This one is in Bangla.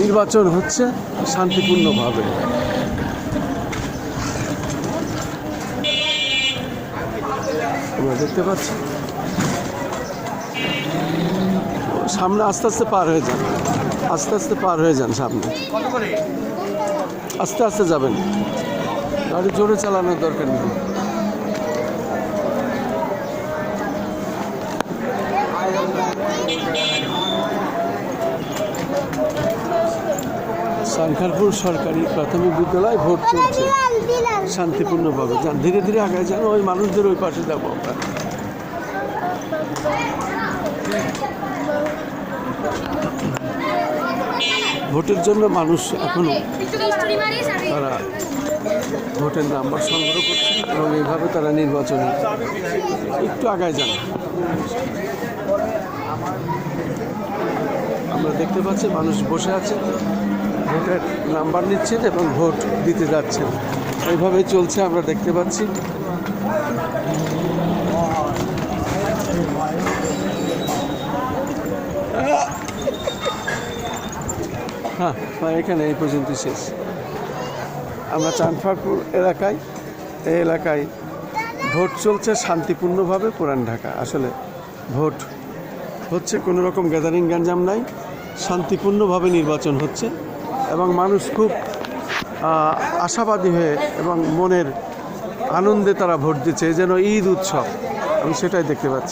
নির্বাচন হচ্ছে শান্তিপূর্ণভাবে। আমরা দেখতে পাচ্ছি। সামনে আস্তে আস্তে পার হয়ে যান। আস্তে আস্তে পার হয়ে যান সামনে। আস্তে আস্তে যাবেন। গাড়ি জোরে চালানোর দরকার নেই। সাংখারপুর সরকারি প্রাথমিক বিদ্যালয় ভোট চলছে শান্তিপূর্ণভাবে। যান ধীরে ধীরে আগে যান ওই মানুষদের ওই পাশে যাব আমরা। ভোটের জন্য মানুষ এখনও তারা ভোটের নাম্বার সংগ্রহ করছে এবং এইভাবে তারা নির্বাচনে একটু আগায় যান। আমরা দেখতে পাচ্ছি মানুষ বসে আছে। ভোটের নাম্বার নিচ্ছেন এবং ভোট দিতে যাচ্ছেন। এইভাবে চলছে, আমরা দেখতে পাচ্ছি। হ্যাঁ এখানে এই পর্যন্ত শেষ। আমরা চাঁদফারপুর এলাকায়, এই এলাকায় ভোট চলছে শান্তিপূর্ণভাবে পুরান ঢাকা। আসলে ভোট হচ্ছে কোনো রকম গ্যাদারিং গ্যাঞ্জাম নাই। শান্তিপূর্ণভাবে নির্বাচন হচ্ছে। এবং মানুষ খুব আশাবাদী হয়ে এবং মনের আনন্দে তারা ভোট দিচ্ছে যেন ঈদ উৎসব, আমি সেটাই দেখতে পাচ্ছি।